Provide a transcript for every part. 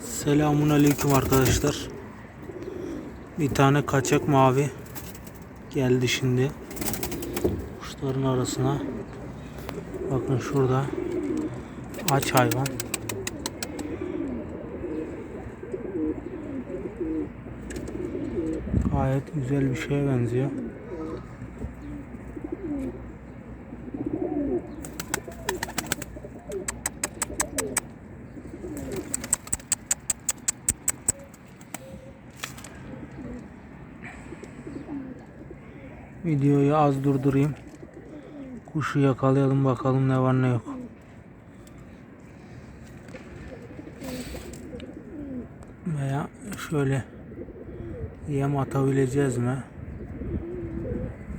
Selamun aleyküm arkadaşlar. Bir tane kaçak mavi geldi şimdi. Kuşların arasına. Bakın şurada. Aç hayvan. Gayet güzel bir şeye benziyor. Videoyu az durdurayım. Kuşu yakalayalım bakalım ne var ne yok. Veya şöyle yem atabileceğiz mi?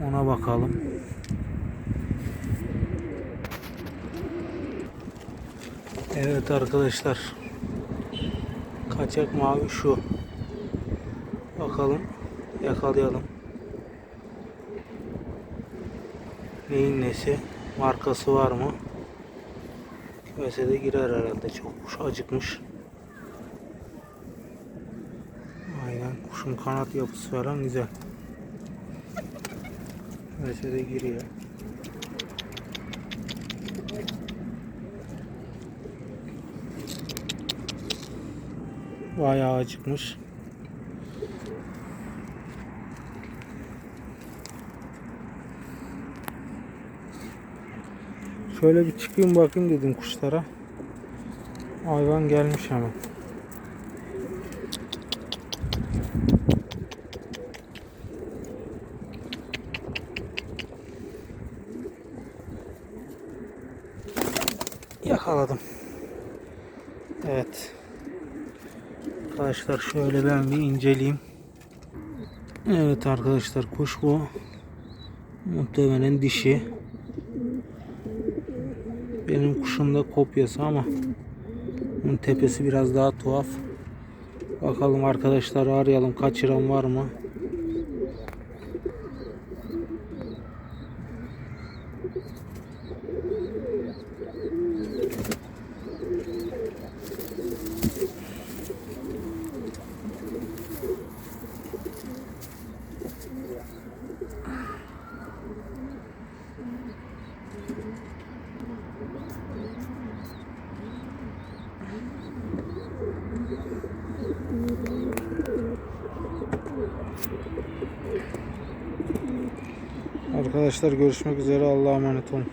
Ona bakalım. Evet arkadaşlar. Kaçak mavi şu. Bakalım yakalayalım. Neyin nesi? Markası var mı? Kümese de girer herhalde. Çok kuş acıkmış. Aynen kuşun kanat yapısı falan güzel. Kümese de giriyor. Bayağı acıkmış. Şöyle bir çıkayım bakayım dedim kuşlara. Hayvan gelmiş hemen. Yakaladım. Evet. Arkadaşlar şöyle ben bir inceleyeyim. Evet arkadaşlar kuş bu. Muhtemelen dişi. Benim kuşum da kopyası ama bunun tepesi biraz daha tuhaf. Bakalım arkadaşlar arayalım kaçıran var mı? Arkadaşlar görüşmek üzere Allah'a emanet olun.